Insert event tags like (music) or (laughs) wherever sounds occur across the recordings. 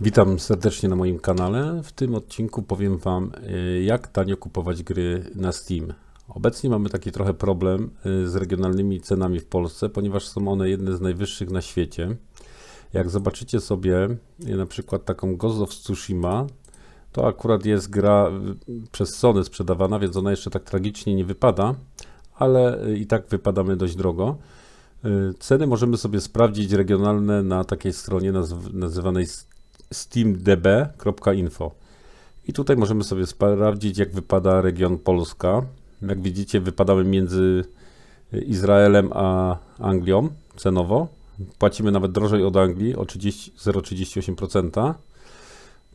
Witam serdecznie na moim kanale. W tym odcinku powiem Wam, y, jak tanio kupować gry na Steam. Obecnie mamy taki trochę problem y, z regionalnymi cenami w Polsce, ponieważ są one jedne z najwyższych na świecie. Jak zobaczycie sobie y, na przykład taką Ghost of Tsushima, to akurat jest gra przez Sony sprzedawana, więc ona jeszcze tak tragicznie nie wypada, ale i tak wypadamy dość drogo. Ceny możemy sobie sprawdzić regionalne na takiej stronie nazywanej steamdb.info. I tutaj możemy sobie sprawdzić, jak wypada region Polska. Jak widzicie, wypadamy między Izraelem a Anglią cenowo. Płacimy nawet drożej od Anglii o 30 0,38%,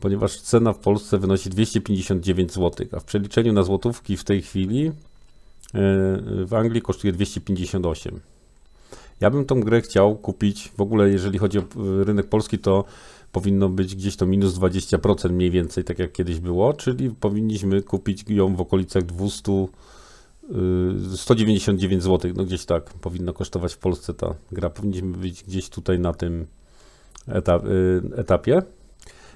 ponieważ cena w Polsce wynosi 259 zł, a w przeliczeniu na złotówki w tej chwili e, w Anglii kosztuje 258. Ja bym tą grę chciał kupić, w ogóle jeżeli chodzi o y, rynek polski, to powinno być gdzieś to minus 20% mniej więcej, tak jak kiedyś było, czyli powinniśmy kupić ją w okolicach 200, y, 199 zł, no gdzieś tak powinno kosztować w Polsce ta gra. Powinniśmy być gdzieś tutaj na tym y, etapie.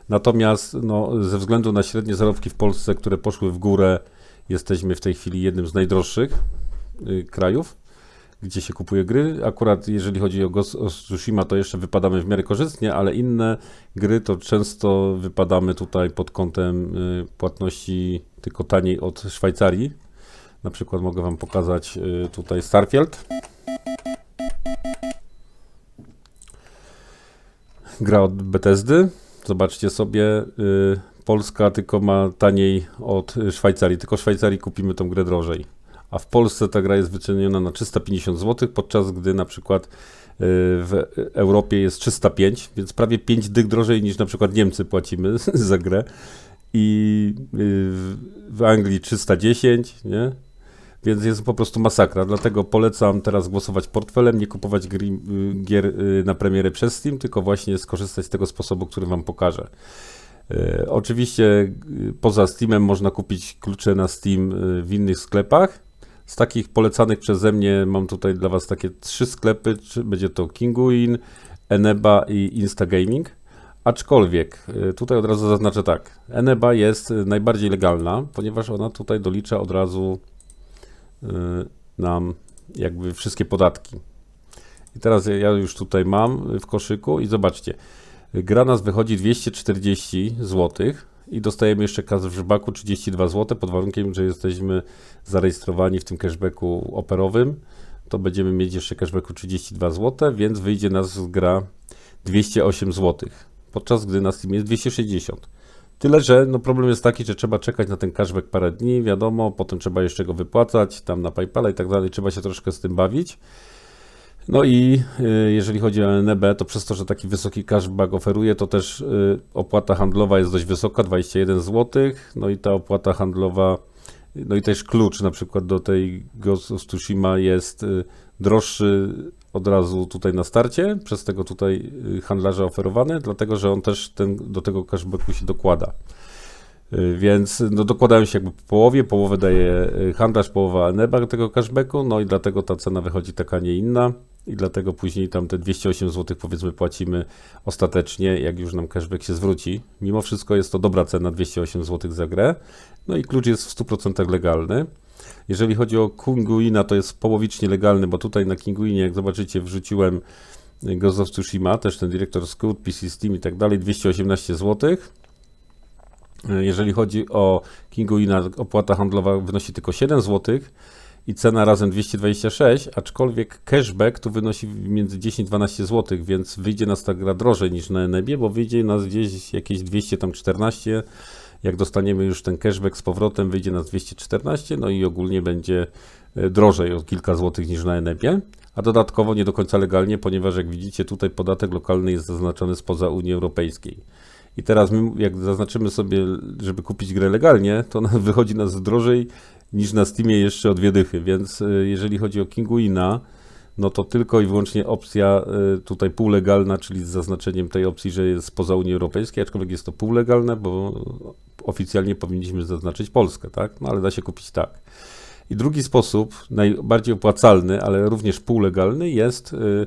Natomiast no, ze względu na średnie zarobki w Polsce, które poszły w górę, jesteśmy w tej chwili jednym z najdroższych y, krajów gdzie się kupuje gry. Akurat jeżeli chodzi o Ghost of Tsushima, to jeszcze wypadamy w miarę korzystnie, ale inne gry to często wypadamy tutaj pod kątem y, płatności tylko taniej od Szwajcarii. Na przykład mogę Wam pokazać y, tutaj Starfield. Gra od Bethesdy. Zobaczcie sobie, y, Polska tylko ma taniej od Szwajcarii, tylko Szwajcarii kupimy tą grę drożej a w Polsce ta gra jest wyceniona na 350 zł, podczas gdy na przykład y, w Europie jest 305, więc prawie 5 dych drożej niż na przykład Niemcy płacimy (laughs) za grę i y, w Anglii 310, nie? Więc jest po prostu masakra, dlatego polecam teraz głosować portfelem, nie kupować y, gier na premierę przez Steam, tylko właśnie skorzystać z tego sposobu, który Wam pokażę. Oczywiście poza Steamem można kupić klucze na Steam w innych sklepach, z takich polecanych przeze mnie mam tutaj dla Was takie trzy sklepy, będzie to Kinguin, Eneba i Instagaming. Aczkolwiek y, tutaj od razu zaznaczę tak, Eneba jest najbardziej legalna, ponieważ ona tutaj dolicza od razu y, nam jakby wszystkie podatki. I teraz ja już tutaj mam w koszyku i zobaczcie, gra nas wychodzi 240 złotych i dostajemy jeszcze żbaku 32 zł pod warunkiem, że jesteśmy zarejestrowani w tym cashbacku operowym. To będziemy mieć jeszcze cashbacku 32 zł, więc wyjdzie nas gra 208 zł, podczas gdy na Steam jest 260. Tyle, że no problem jest taki, że trzeba czekać na ten cashback parę dni, wiadomo, potem trzeba jeszcze go wypłacać, tam na PayPala i tak dalej, trzeba się troszkę z tym bawić. No i y, jeżeli chodzi o NB, to przez to, że taki wysoki cashback oferuje, to też y, opłata handlowa jest dość wysoka, 21 zł. No i ta opłata handlowa, no i też klucz na przykład do tej Tsushima jest y, droższy od razu tutaj na starcie, przez tego tutaj handlarza oferowany, dlatego że on też ten, do tego cashbacku się dokłada. Więc no, dokładają się jakby po połowie, połowę daje handlarz, połowa Eneba tego cashbacku, no i dlatego ta cena wychodzi taka, nie inna i dlatego później tam te 208 zł powiedzmy płacimy ostatecznie, jak już nam cashback się zwróci. Mimo wszystko jest to dobra cena 208 zł za grę. No i klucz jest w 100% legalny. Jeżeli chodzi o Kinguina, to jest połowicznie legalny, bo tutaj na Kinguinie, jak zobaczycie, wrzuciłem Ghost of Tsushima, też ten dyrektor Scoot, PC Steam i tak dalej, 218 zł. Jeżeli chodzi o Kinguina, opłata handlowa wynosi tylko 7 zł i cena razem 226, aczkolwiek cashback tu wynosi między 10-12 zł, więc wyjdzie nas ta gra drożej niż na Enebie, bo wyjdzie nas gdzieś jakieś 214, jak dostaniemy już ten cashback z powrotem, wyjdzie nas 214, no i ogólnie będzie e, drożej o kilka złotych niż na Enebie, a dodatkowo nie do końca legalnie, ponieważ jak widzicie tutaj podatek lokalny jest zaznaczony spoza Unii Europejskiej. I teraz my, jak zaznaczymy sobie, żeby kupić grę legalnie, to (laughs) wychodzi nas drożej niż na Steamie jeszcze o dwie dychy, więc y, jeżeli chodzi o Kinguina, no to tylko i wyłącznie opcja y, tutaj półlegalna, czyli z zaznaczeniem tej opcji, że jest poza Unii Europejskiej, aczkolwiek jest to półlegalne, bo oficjalnie powinniśmy zaznaczyć Polskę, tak? No ale da się kupić tak. I drugi sposób, najbardziej opłacalny, ale również półlegalny, jest y,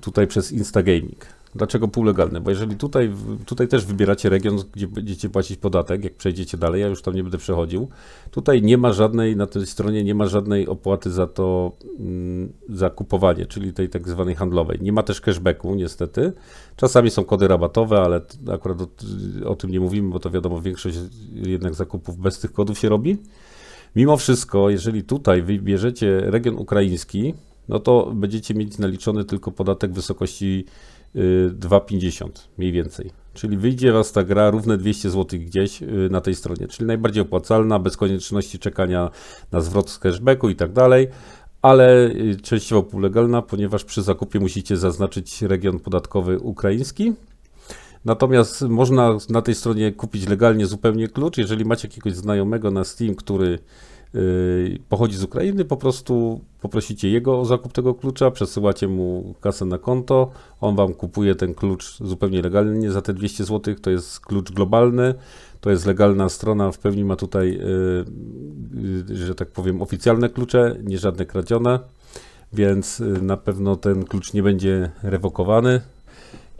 tutaj przez Instagaming. Dlaczego półlegalny? Bo jeżeli tutaj, tutaj też wybieracie region, gdzie będziecie płacić podatek, jak przejdziecie dalej, ja już tam nie będę przechodził, tutaj nie ma żadnej, na tej stronie nie ma żadnej opłaty za to, mm, za kupowanie, czyli tej tak zwanej handlowej. Nie ma też cashbacku, niestety. Czasami są kody rabatowe, ale akurat o, o tym nie mówimy, bo to wiadomo, większość jednak zakupów bez tych kodów się robi. Mimo wszystko, jeżeli tutaj wybierzecie region ukraiński, no to będziecie mieć naliczony tylko podatek w wysokości 2,50 mniej więcej. Czyli wyjdzie Was ta gra równe 200 zł gdzieś y, na tej stronie, czyli najbardziej opłacalna, bez konieczności czekania na zwrot z cashbacku i tak dalej, ale y, częściowo półlegalna, ponieważ przy zakupie musicie zaznaczyć region podatkowy ukraiński. Natomiast można na tej stronie kupić legalnie zupełnie klucz. Jeżeli macie jakiegoś znajomego na Steam, który pochodzi z Ukrainy, po prostu poprosicie jego o zakup tego klucza, przesyłacie mu kasę na konto, on wam kupuje ten klucz zupełnie legalnie za te 200 zł. To jest klucz globalny, to jest legalna strona, w pełni ma tutaj, y, y, że tak powiem, oficjalne klucze, nie żadne kradzione, więc y, na pewno ten klucz nie będzie rewokowany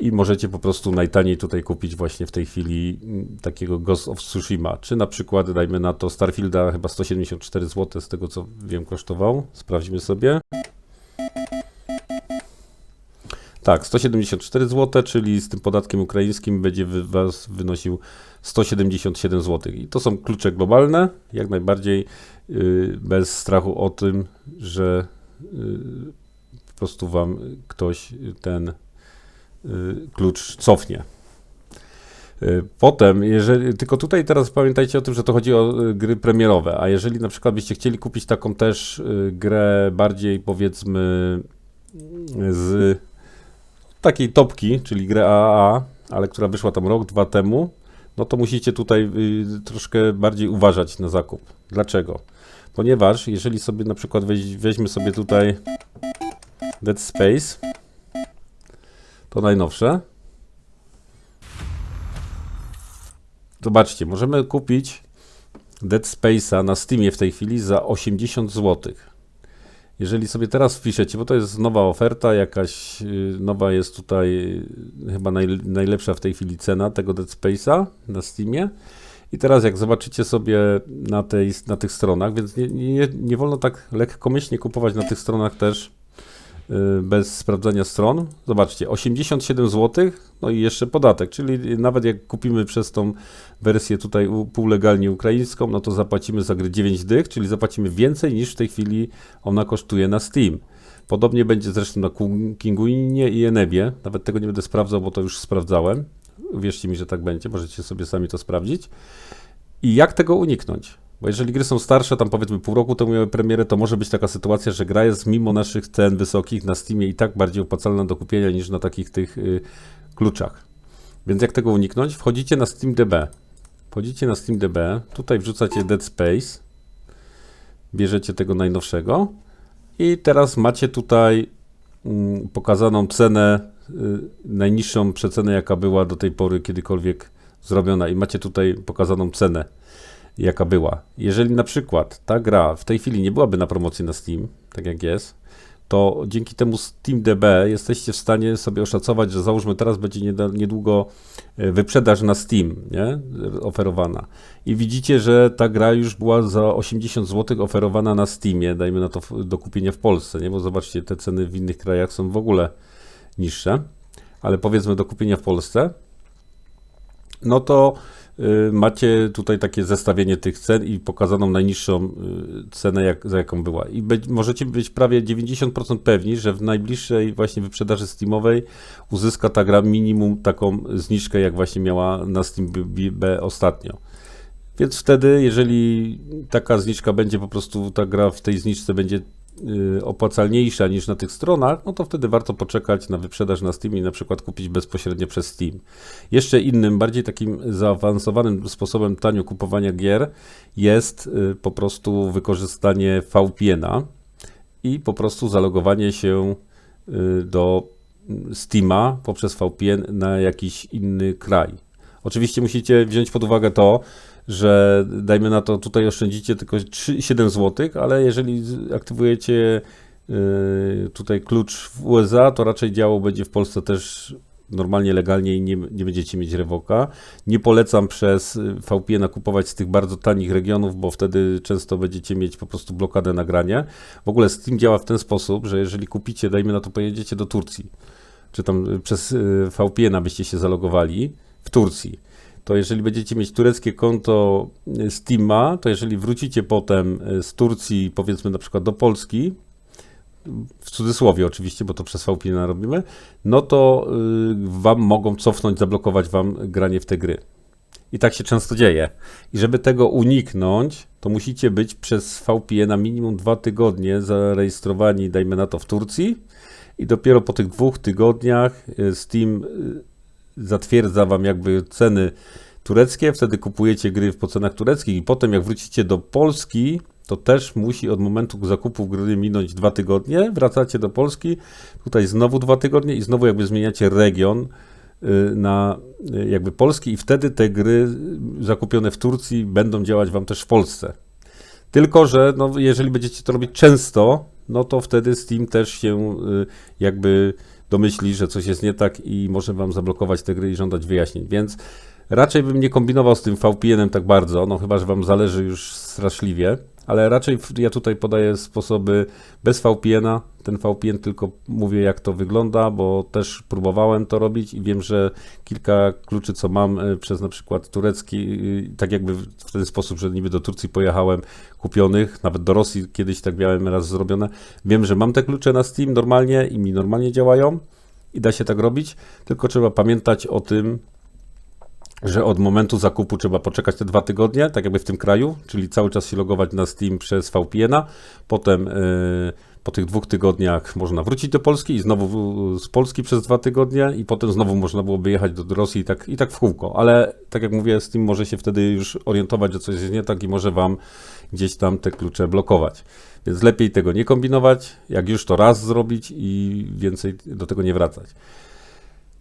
i możecie po prostu najtaniej tutaj kupić właśnie w tej chwili mm, takiego Ghost of Tsushima, czy na przykład dajmy na to Starfielda chyba 174 zł z tego co wiem kosztował. Sprawdźmy sobie. Tak, 174 zł, czyli z tym podatkiem ukraińskim będzie was wynosił 177 zł. I to są klucze globalne, jak najbardziej yy, bez strachu o tym, że yy, po prostu wam ktoś ten y, klucz cofnie. Y, Potem, jeżeli, tylko tutaj teraz pamiętajcie o tym, że to chodzi o y, gry premierowe, a jeżeli na przykład byście chcieli kupić taką też y, grę bardziej powiedzmy y, z takiej topki, czyli grę AAA, ale która wyszła tam rok, dwa temu, no to musicie tutaj y, troszkę bardziej uważać na zakup. Dlaczego? Ponieważ jeżeli sobie na przykład weź, weźmy sobie tutaj Dead Space, to najnowsze. Zobaczcie, możemy kupić Dead Space'a na Steamie w tej chwili za 80 zł. Jeżeli sobie teraz wpiszecie, bo to jest nowa oferta, jakaś y, nowa jest tutaj y, chyba naj, najlepsza w tej chwili cena tego Dead Space'a na Steamie. I teraz jak zobaczycie sobie na, tej, na tych stronach, więc nie, nie, nie wolno tak lekkomyślnie kupować na tych stronach też bez sprawdzania stron. Zobaczcie, 87 zł, no i jeszcze podatek, czyli nawet jak kupimy przez tą wersję tutaj półlegalnie ukraińską, no to zapłacimy za gry 9 dych, czyli zapłacimy więcej niż w tej chwili ona kosztuje na Steam. Podobnie będzie zresztą na Kinguinie i Enebie, nawet tego nie będę sprawdzał, bo to już sprawdzałem. Uwierzcie mi, że tak będzie, możecie sobie sami to sprawdzić. I jak tego uniknąć? Bo jeżeli gry są starsze, tam powiedzmy pół roku temu miały premierę, to może być taka sytuacja, że gra jest mimo naszych cen wysokich na Steamie i tak bardziej opłacalna do kupienia niż na takich tych y, kluczach. Więc jak tego uniknąć? Wchodzicie na SteamDB. Wchodzicie na SteamDB, tutaj wrzucacie Dead Space, bierzecie tego najnowszego i teraz macie tutaj mm, pokazaną cenę, y, najniższą przecenę, jaka była do tej pory kiedykolwiek zrobiona i macie tutaj pokazaną cenę, jaka była. Jeżeli na przykład ta gra w tej chwili nie byłaby na promocji na Steam, tak jak jest, to dzięki temu SteamDB jesteście w stanie sobie oszacować, że załóżmy teraz będzie niedługo e, wyprzedaż na Steam, nie? Oferowana. I widzicie, że ta gra już była za 80 zł oferowana na Steamie, dajmy na to do kupienia w Polsce, nie? Bo zobaczcie, te ceny w innych krajach są w ogóle niższe, ale powiedzmy do kupienia w Polsce, no to macie tutaj takie zestawienie tych cen i pokazaną najniższą y, cenę, jak, za jaką była. I be, możecie być prawie 90% pewni, że w najbliższej właśnie wyprzedaży Steamowej uzyska ta gra minimum taką zniżkę, jak właśnie miała na Steam B, ostatnio. Więc wtedy, jeżeli taka zniżka będzie po prostu, ta gra w tej zniżce będzie y, opłacalniejsza niż na tych stronach, no to wtedy warto poczekać na wyprzedaż na Steam i na przykład kupić bezpośrednio przez Steam. Jeszcze innym, bardziej takim zaawansowanym sposobem tanio kupowania gier jest y, po prostu wykorzystanie VPN-a i po prostu zalogowanie się y, do Steama poprzez VPN na jakiś inny kraj. Oczywiście musicie wziąć pod uwagę to, że dajmy na to, tutaj oszczędzicie tylko 3, 7 zł, ale jeżeli z- aktywujecie y, tutaj klucz w USA, to raczej działał będzie w Polsce też normalnie, legalnie i nie, nie będziecie mieć rewoka. Nie polecam przez VPN kupować z tych bardzo tanich regionów, bo wtedy często będziecie mieć po prostu blokadę nagrania. W ogóle Steam działa w ten sposób, że jeżeli kupicie, dajmy na to, pojedziecie do Turcji, czy tam przez y, VPN byście się zalogowali w Turcji, to jeżeli będziecie mieć tureckie konto y, Steama, to jeżeli wrócicie potem y, z Turcji, powiedzmy na przykład do Polski, w cudzysłowie oczywiście, bo to przez VPN robimy, no to y, wam mogą cofnąć, zablokować wam granie w te gry. I tak się często dzieje. I żeby tego uniknąć, to musicie być przez VPN na minimum dwa tygodnie zarejestrowani, dajmy na to, w Turcji. I dopiero po tych dwóch tygodniach Steam zatwierdza wam jakby ceny tureckie, wtedy kupujecie gry po cenach tureckich i potem jak wrócicie do Polski, to też musi od momentu zakupu gry minąć dwa tygodnie, wracacie do Polski, tutaj znowu dwa tygodnie i znowu jakby zmieniacie region y, na y, jakby Polski i wtedy te gry zakupione w Turcji będą działać wam też w Polsce. Tylko, że no, jeżeli będziecie to robić często, no to wtedy Steam też się y, jakby domyśli, że coś jest nie tak i może wam zablokować te gry i żądać wyjaśnień. Więc raczej bym nie kombinował z tym VPN-em tak bardzo, no chyba, że wam zależy już straszliwie, ale raczej ja tutaj podaję sposoby bez VPN-a. Ten VPN tylko mówię, jak to wygląda, bo też próbowałem to robić i wiem, że kilka kluczy, co mam y, przez na przykład turecki, y, tak jakby w ten sposób, że niby do Turcji pojechałem, kupionych, nawet do Rosji kiedyś tak miałem raz zrobione. Wiem, że mam te klucze na Steam normalnie i mi normalnie działają i da się tak robić, tylko trzeba pamiętać o tym, że od momentu zakupu trzeba poczekać te dwa tygodnie, tak jakby w tym kraju, czyli cały czas się logować na Steam przez VPN-a, potem yy, po tych dwóch tygodniach można wrócić do Polski i znowu z Polski przez dwa tygodnie i potem znowu można byłoby jechać do Rosji i tak, i tak w kółko, ale tak jak mówię, Steam może się wtedy już orientować, że coś jest nie tak i może Wam gdzieś tam te klucze blokować. Więc lepiej tego nie kombinować, jak już to raz zrobić i więcej do tego nie wracać.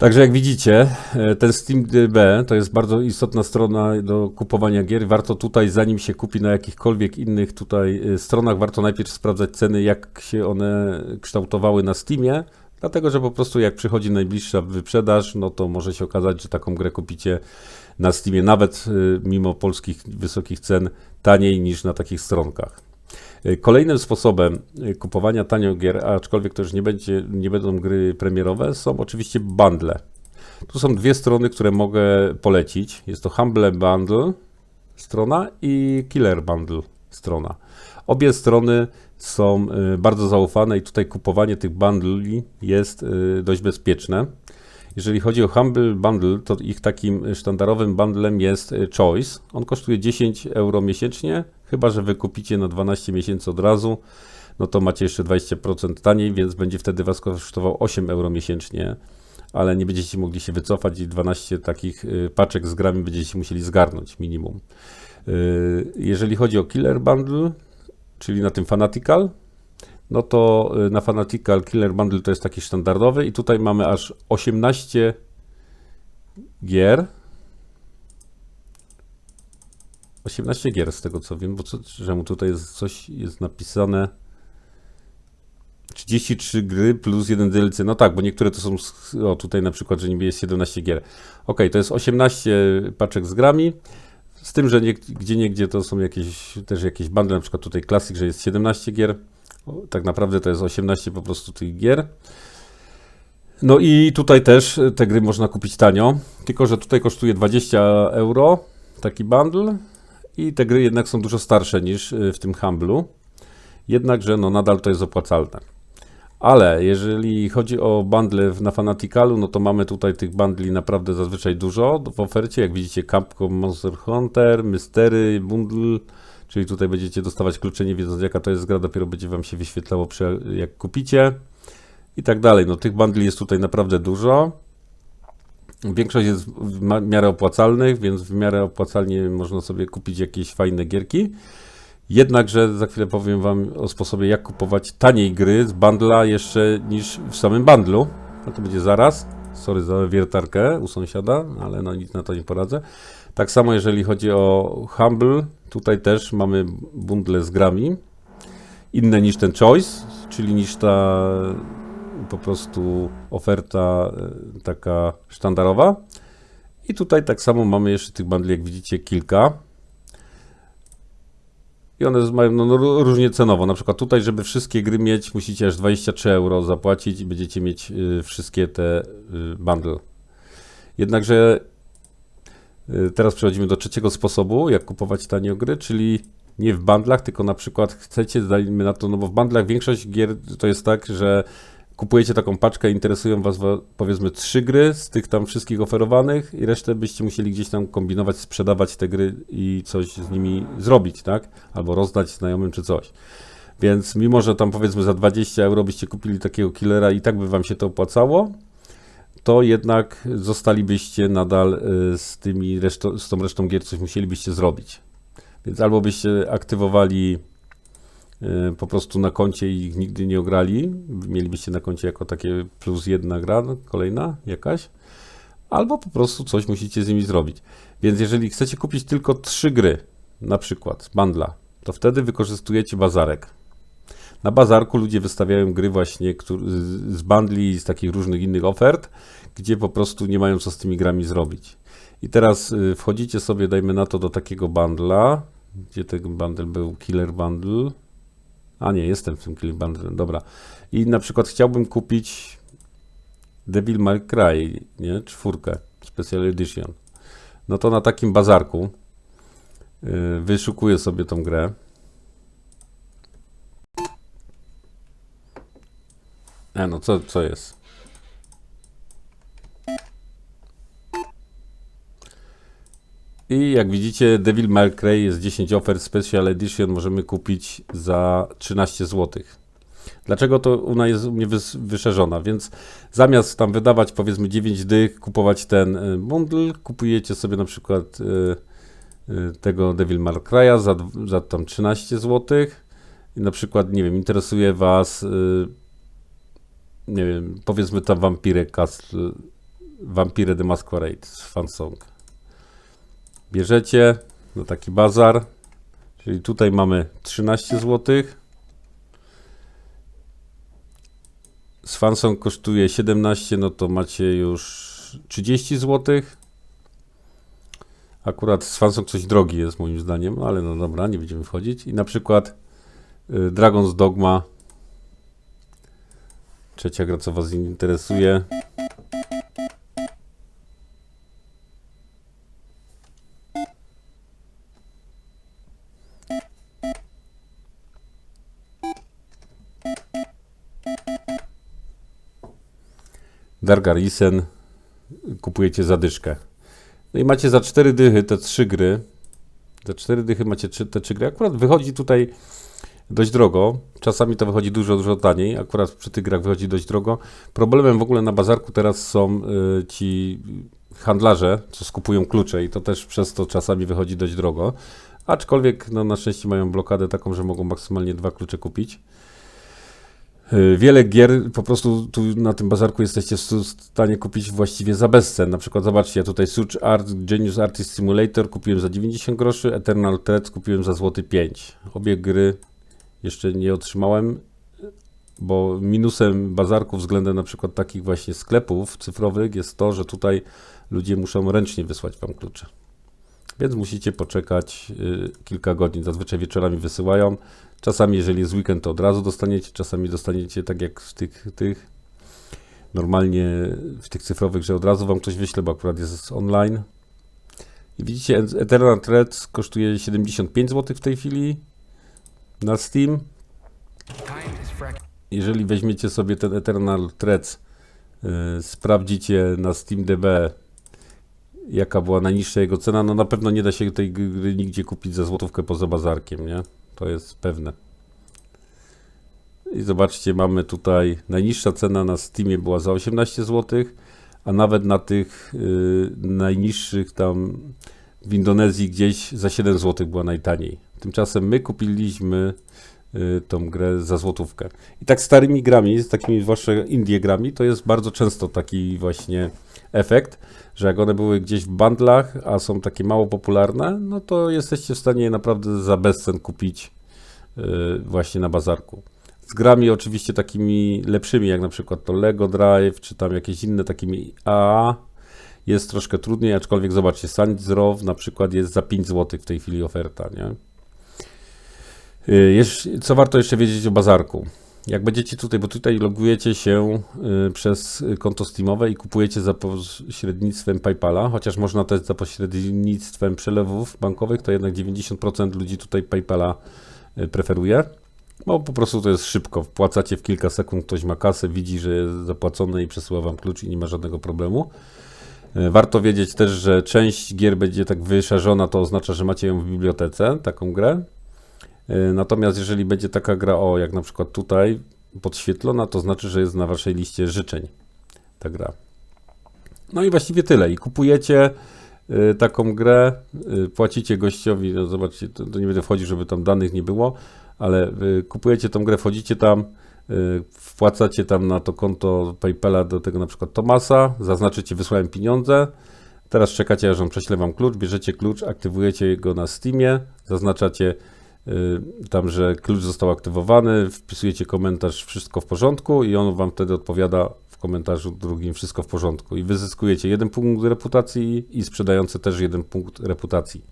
Także jak widzicie, e, ten SteamDB to jest bardzo istotna strona do kupowania gier. Warto tutaj, zanim się kupi na jakichkolwiek innych tutaj e, stronach, warto najpierw sprawdzać ceny, jak się one kształtowały na Steamie, dlatego że po prostu jak przychodzi najbliższa wyprzedaż, no to może się okazać, że taką grę kupicie na Steamie nawet e, mimo polskich wysokich cen taniej niż na takich stronkach. E, Kolejnym sposobem e, kupowania tanio gier, aczkolwiek to już nie, będzie, nie będą gry premierowe, są oczywiście bundle. Tu są dwie strony, które mogę polecić. Jest to Humble Bundle strona i Killer Bundle strona. Obie strony są e, bardzo zaufane i tutaj kupowanie tych bundli jest dość bezpieczne. Jeżeli chodzi o Humble Bundle, to ich takim sztandarowym bundlem jest e, Choice. On kosztuje 10 euro miesięcznie, chyba że wy kupicie na 12 miesięcy od razu, no to macie jeszcze 20% taniej, więc będzie wtedy was kosztował 8 euro miesięcznie, ale nie będziecie mogli się wycofać i 12 takich y, paczek z grami będziecie musieli zgarnąć minimum. Y, Jeżeli chodzi o Killer Bundle, czyli na tym Fanatical, no to y, na Fanatical Killer Bundle to jest taki standardowy i tutaj mamy aż 18 gier. 18 gier z tego co wiem, bo co, czemu tutaj jest coś jest napisane 33 gry plus jeden DLC. No tak, bo niektóre to są, o tutaj na przykład, że niby jest 17 gier. Ok, to jest 18 paczek z grami, z tym, że nie, gdzie niegdzie to są jakieś, też jakieś bundle, na przykład tutaj Classic, że jest 17 gier. Tak naprawdę to jest 18 po prostu tych gier. No i tutaj też y, te gry można kupić tanio, tylko że tutaj kosztuje 20 euro taki bundle i te gry jednak są dużo starsze niż y, w tym Humblu. Jednakże no nadal to jest opłacalne. Ale jeżeli chodzi o bundle na Fanaticalu, no to mamy tutaj tych bundli naprawdę zazwyczaj dużo w ofercie. Jak widzicie Capcom Monster Hunter, Mystery, Bundle, czyli tutaj będziecie dostawać klucze nie wiedząc jaka to jest gra, dopiero będzie wam się wyświetlało przy, jak kupicie i tak dalej. No tych bundli jest tutaj naprawdę dużo. Większość jest w miarę opłacalnych, więc w miarę opłacalnie można sobie kupić jakieś fajne gierki. Jednakże za chwilę powiem Wam o sposobie, jak kupować taniej gry z bundla jeszcze niż w samym bundlu. A to będzie zaraz. Sorry za wiertarkę u sąsiada, ale no nic na to nie poradzę. Tak samo jeżeli chodzi o Humble, tutaj też mamy bundle z grami. Inne niż ten Choice, czyli niż ta po prostu oferta e, taka sztandarowa. I tutaj tak samo mamy jeszcze tych bundli, jak widzicie, kilka. I one mają no, no, ró- różnie cenowo. Na przykład tutaj, żeby wszystkie gry mieć, musicie aż 23 euro zapłacić i będziecie mieć y, wszystkie te y, bundle. Jednakże teraz przechodzimy do trzeciego sposobu, jak kupować tanio gry, czyli nie w bundlach, tylko na przykład chcecie, dajmy na to, no bo w bundlach większość gier to jest tak, że kupujecie taką paczkę, interesują was wa- powiedzmy trzy gry z tych tam wszystkich oferowanych i resztę byście musieli gdzieś tam kombinować, sprzedawać te gry i coś z nimi zrobić, tak? Albo rozdać znajomym czy coś. Więc mimo, że tam powiedzmy za 20 euro byście kupili takiego killera i tak by wam się to opłacało, to jednak zostalibyście nadal y, z tymi resztą, z tą resztą gier coś musielibyście zrobić. Więc albo byście aktywowali y, po prostu na koncie i ich nigdy nie ograli, mielibyście na koncie jako takie plus jedna gra no, kolejna jakaś, albo po prostu coś musicie z nimi zrobić. Więc jeżeli chcecie kupić tylko trzy gry, na przykład z bundla, to wtedy wykorzystujecie bazarek. Na bazarku ludzie wystawiają gry właśnie z bundli z takich różnych innych ofert, gdzie po prostu nie mają co z tymi grami zrobić. I teraz y, wchodzicie sobie, dajmy na to, do takiego bundla. Gdzie ten bundle był? Killer Bundle. A nie, jestem w tym Killer Bundle, dobra. I na przykład chciałbym kupić Devil May Cry, nie? Czwórkę, Special Edition. No to na takim bazarku y, wyszukuję sobie tą grę. E, no co, co jest? I jak widzicie, Devil May Cry jest 10 ofert Special Edition, możemy kupić za 13 zł. Dlaczego to ona jest u mnie wys- wyszerzona? Więc zamiast tam wydawać powiedzmy 9 dych, kupować ten y, bundle, kupujecie sobie na przykład y, y, tego Devil May Cry'a za, za tam 13 zł. I na przykład, nie wiem, interesuje Was, y, nie wiem, powiedzmy ta Vampire Castle, Vampire the Masquerade z Fansong. Bierzecie na taki bazar, czyli tutaj mamy 13 zł. Z Fansong kosztuje 17, no to macie już 30 zł. Akurat z Fansong coś drogi jest moim zdaniem, ale no dobra, nie będziemy wchodzić. I na przykład y, Dragon's Dogma. Trzecia gra, co Was interesuje. Dargarisen kupujecie za dyszkę. No i macie za cztery dychy te trzy gry. Za cztery dychy macie te trzy gry. Akurat wychodzi tutaj dość drogo. Czasami to wychodzi dużo, dużo taniej. Akurat przy tych grach wychodzi dość drogo. Problemem w ogóle na bazarku teraz są y, ci handlarze, co skupują klucze i to też przez to czasami wychodzi dość drogo. Aczkolwiek no, na szczęście mają blokadę taką, że mogą maksymalnie dwa klucze kupić. Y, Wiele gier po prostu tu na tym bazarku jesteście w stanie kupić właściwie za bezcen. Na przykład zobaczcie, tutaj Such Art Genius Artist Simulator kupiłem za 90 groszy, Eternal Threads kupiłem za złoty 5. Obie gry jeszcze nie otrzymałem, bo minusem bazarku względem na przykład takich właśnie sklepów cyfrowych jest to, że tutaj ludzie muszą ręcznie wysłać wam klucze. Więc musicie poczekać y, kilka godzin. Zazwyczaj wieczorami wysyłają. Czasami, jeżeli jest weekend, to od razu dostaniecie. Czasami dostaniecie tak jak w tych, tych normalnie w tych cyfrowych, że od razu wam ktoś wyśle, bo akurat jest online. I widzicie, Eternal Threads kosztuje 75 zł w tej chwili na Steam. Jeżeli weźmiecie sobie ten Eternal Threads, y, sprawdzicie na SteamDB, jaka była najniższa jego cena, no na pewno nie da się tej gry nigdzie kupić za złotówkę poza bazarkiem, nie? To jest pewne. I zobaczcie, mamy tutaj najniższa cena na Steamie była za 18 zł, a nawet na tych y, najniższych tam w Indonezji gdzieś za 7 zł była najtaniej. Tymczasem my kupiliśmy y, tą grę za złotówkę. I tak starymi grami, z takimi zwłaszcza indie grami, to jest bardzo często taki właśnie efekt, że jak one były gdzieś w bundlach, a są takie mało popularne, no to jesteście w stanie je naprawdę za bezcen kupić y, właśnie na bazarku. Z grami oczywiście takimi lepszymi, jak na przykład to Lego Drive, czy tam jakieś inne takimi AA, jest troszkę trudniej, aczkolwiek zobaczcie, Saints Row na przykład jest za 5 zł w tej chwili oferta, nie? Y, co warto jeszcze wiedzieć o bazarku? Jak będziecie tutaj, bo tutaj logujecie się y, przez konto Steamowe i kupujecie za pośrednictwem PayPala, chociaż można też za pośrednictwem przelewów bankowych, to jednak 90% ludzi tutaj PayPala y, preferuje. Bo po prostu to jest szybko. Wpłacacie w kilka sekund, ktoś ma kasę, widzi, że jest zapłacone i przesyła wam klucz i nie ma żadnego problemu. Warto wiedzieć też, że część gier będzie tak wyszerzona, to oznacza, że macie ją w bibliotece, taką grę. Y, Natomiast jeżeli będzie taka gra, o jak na przykład tutaj podświetlona, to znaczy, że jest na waszej liście życzeń ta gra. No i właściwie tyle. I kupujecie y, taką grę, y, płacicie gościowi, no zobaczcie, to, to nie będę wchodził, żeby tam danych nie było, ale kupujecie tą grę, wchodzicie tam, wpłacacie tam na to konto PayPala do tego na przykład Tomasa, zaznaczycie wysłałem pieniądze, teraz czekacie aż on prześle wam klucz, bierzecie klucz, aktywujecie go na Steamie, zaznaczacie tam, że klucz został aktywowany, wpisujecie komentarz wszystko w porządku i on wam wtedy odpowiada w komentarzu drugim wszystko w porządku i wyzyskujecie jeden punkt reputacji i sprzedający też jeden punkt reputacji.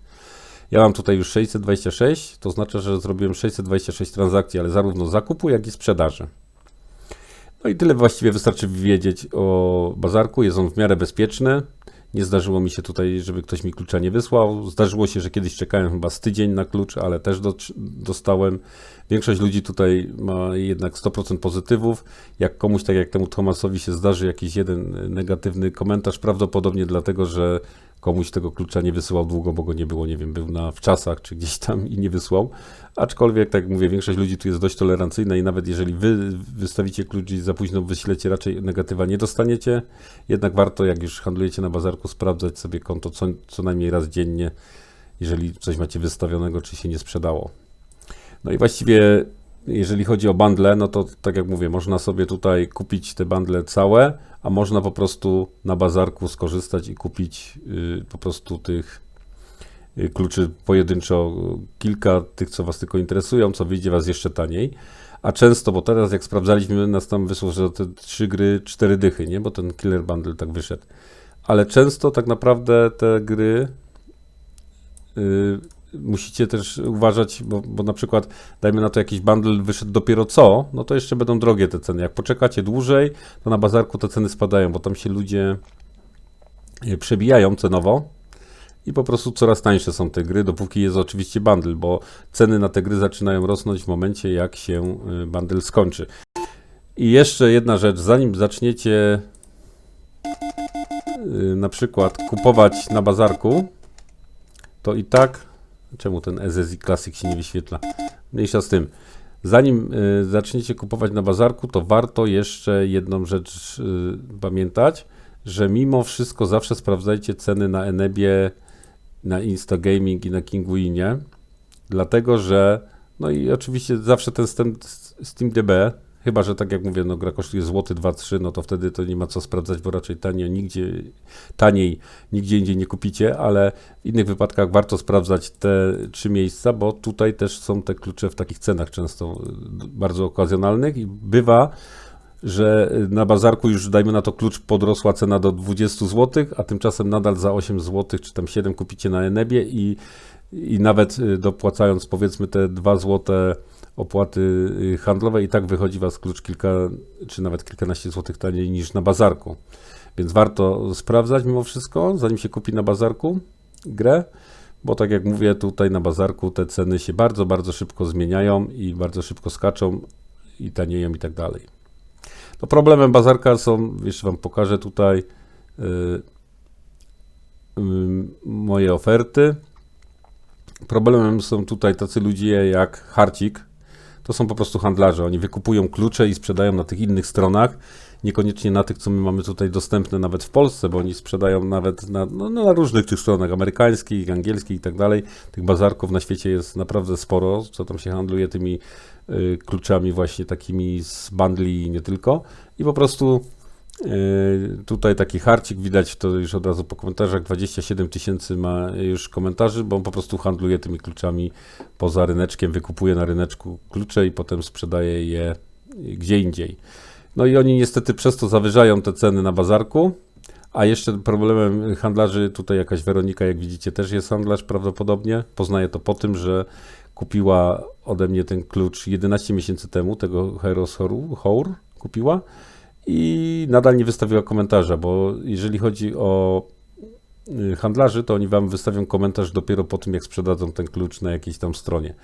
Ja mam tutaj już 626, to znaczy, że zrobiłem 626 transakcji, ale zarówno zakupu, jak i sprzedaży. No i tyle właściwie wystarczy wiedzieć o bazarku. Jest on w miarę bezpieczny. Nie zdarzyło mi się tutaj, żeby ktoś mi klucza nie wysłał. Zdarzyło się, że kiedyś czekałem chyba z tydzień na klucz, ale też do, dostałem. Większość ludzi tutaj ma jednak 100% pozytywów. Jak komuś, tak jak temu Tomasowi się zdarzy jakiś jeden negatywny komentarz, prawdopodobnie dlatego, że komuś tego klucza nie wysyłał długo, bo go nie było, nie wiem, był na wczasach czy gdzieś tam i nie wysłał. Aczkolwiek, tak jak mówię, większość ludzi tu jest dość tolerancyjna i nawet jeżeli wy wystawicie klucz i za późno wyślecie, raczej negatywa nie dostaniecie. Jednak warto, jak już handlujecie na bazarku, sprawdzać sobie konto co, co najmniej raz dziennie, jeżeli coś macie wystawionego, czy się nie sprzedało. No i właściwie, jeżeli chodzi o bundle, no to tak jak mówię, można sobie tutaj kupić te bundle całe, a można po prostu na bazarku skorzystać i kupić y, po prostu tych y, kluczy pojedynczo, kilka tych, co Was tylko interesują, co wyjdzie Was jeszcze taniej. A często, bo teraz jak sprawdzaliśmy, nas tam wyszło, że te trzy gry, cztery dychy, nie? Bo ten Killer Bundle tak wyszedł. Ale często tak naprawdę te gry y, musicie też uważać, bo, bo na przykład dajmy na to jakiś bundle wyszedł dopiero co, no to jeszcze będą drogie te ceny. Jak poczekacie dłużej, to na bazarku te ceny spadają, bo tam się ludzie y, przebijają cenowo i po prostu coraz tańsze są te gry, dopóki jest oczywiście bundle, bo ceny na te gry zaczynają rosnąć w momencie, jak się y, bundle skończy. I jeszcze jedna rzecz, zanim zaczniecie y, na przykład kupować na bazarku, to i tak, czemu ten SSI Classic się nie wyświetla? Mniejsza z tym. Zanim y, zaczniecie kupować na bazarku, to warto jeszcze jedną rzecz y, pamiętać, że mimo wszystko zawsze sprawdzajcie ceny na Enebie, na Instagaming i na Kinguinie, dlatego że, no i oczywiście zawsze ten Steam, SteamDB, chyba że tak jak mówię, no gra kosztuje złoty 2-3, no to wtedy to nie ma co sprawdzać, bo raczej taniej nigdzie, taniej nigdzie indziej nie kupicie, ale w innych wypadkach warto sprawdzać te trzy miejsca, bo tutaj też są te klucze w takich cenach często y, bardzo okazjonalnych i bywa, że na bazarku już dajmy na to klucz podrosła cena do 20 zł, a tymczasem nadal za 8 zł czy tam 7 kupicie na Enebie i, i nawet y, dopłacając powiedzmy te 2 zł opłaty y, handlowe i tak wychodzi was klucz kilka czy nawet kilkanaście złotych taniej niż na bazarku. Więc warto sprawdzać mimo wszystko, zanim się kupi na bazarku grę, bo tak jak mówię, tutaj na bazarku te ceny się bardzo, bardzo szybko zmieniają i bardzo szybko skaczą i tanieją i tak dalej. No problemem bazarka są, jeszcze Wam pokażę tutaj y, y, moje oferty. Problemem są tutaj tacy ludzie jak Harcik. To są po prostu handlarze. Oni wykupują klucze i sprzedają na tych innych stronach. Niekoniecznie na tych, co my mamy tutaj dostępne nawet w Polsce, bo oni sprzedają nawet na, no, no, na różnych tych stronach amerykańskich, angielskich i tak dalej. Tych bazarków na świecie jest naprawdę sporo, co tam się handluje tymi y, kluczami właśnie takimi z bundli i nie tylko. I po prostu tutaj taki harcik widać, to już od razu po komentarzach, 27 tysięcy ma już komentarzy, bo on po prostu handluje tymi kluczami poza ryneczkiem, wykupuje na ryneczku klucze i potem sprzedaje je gdzie indziej. No i oni niestety przez to zawyżają te ceny na bazarku, a jeszcze problemem handlarzy, tutaj jakaś Weronika, jak widzicie, też jest handlarz prawdopodobnie. Poznaję to po tym, że kupiła ode mnie ten klucz 11 miesięcy temu, tego Heros Hour kupiła i nadal nie wystawiła komentarza, bo jeżeli chodzi o y, handlarzy, to oni wam wystawią komentarz dopiero po tym, jak sprzedadzą ten klucz na jakiejś tam stronie.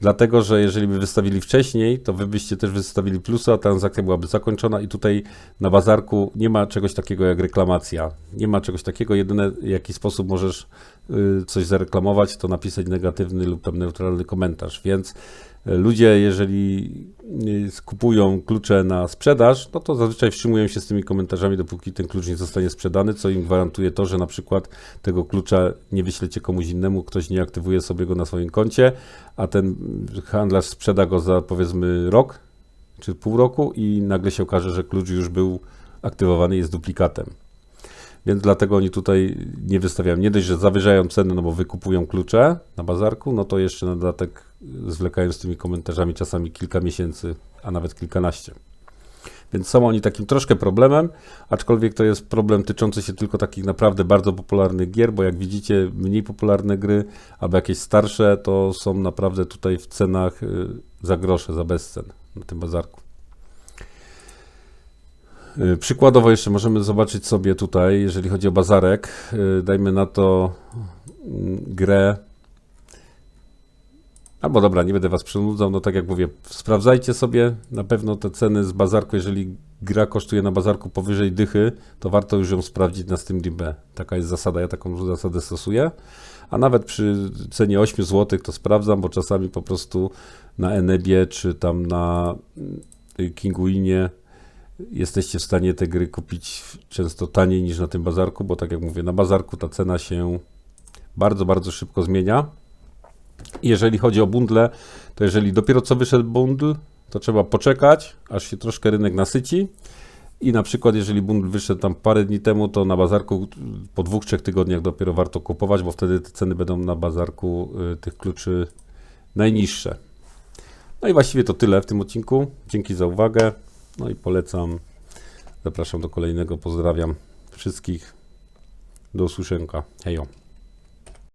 Dlatego, że jeżeli by wystawili wcześniej, to wy byście też wystawili plusa, a transakcja byłaby zakończona i tutaj na bazarku nie ma czegoś takiego jak reklamacja. Nie ma czegoś takiego, jedyne w jaki sposób możesz y, coś zareklamować, to napisać negatywny lub tam neutralny komentarz, więc ludzie, jeżeli y, kupują klucze na sprzedaż, no to zazwyczaj wstrzymują się z tymi komentarzami, dopóki ten klucz nie zostanie sprzedany, co im gwarantuje to, że na przykład tego klucza nie wyślecie komuś innemu, ktoś nie aktywuje sobie go na swoim koncie, a ten handlarz sprzeda go za powiedzmy rok czy pół roku i nagle się okaże, że klucz już był aktywowany jest duplikatem. Więc dlatego oni tutaj nie wystawiają. Nie dość, że zawyżają ceny, no bo wykupują klucze na bazarku, no to jeszcze na dodatek zwlekają z tymi komentarzami czasami kilka miesięcy, a nawet kilkanaście. Więc są oni takim troszkę problemem, aczkolwiek to jest problem tyczący się tylko takich naprawdę bardzo popularnych gier, bo jak widzicie, mniej popularne gry albo jakieś starsze, to są naprawdę tutaj w cenach y, za grosze, za bezcen na tym bazarku. Y, przykładowo jeszcze możemy zobaczyć sobie tutaj, jeżeli chodzi o bazarek, y, dajmy na to mm, grę. Albo dobra, nie będę was przynudzał, no tak jak mówię, sprawdzajcie sobie na pewno te ceny z bazarku, jeżeli gra kosztuje na bazarku powyżej dychy, to warto już ją sprawdzić na SteamDB. Taka jest zasada, ja taką zasadę stosuję. A nawet przy cenie 8 zł to sprawdzam, bo czasami po prostu na Enebie czy tam na y, Kinguinie jesteście w stanie te gry kupić często taniej niż na tym bazarku, bo tak jak mówię, na bazarku ta cena się bardzo, bardzo szybko zmienia. Jeżeli chodzi o bundle, to jeżeli dopiero co wyszedł bundle, to trzeba poczekać, aż się troszkę rynek nasyci. I na przykład, jeżeli bundle wyszedł tam parę dni temu, to na bazarku po dwóch, trzech tygodniach dopiero warto kupować, bo wtedy te ceny będą na bazarku y, tych kluczy najniższe. No i właściwie to tyle w tym odcinku. Dzięki za uwagę. No i polecam. Zapraszam do kolejnego. Pozdrawiam wszystkich. Do usłyszenia. Hejo.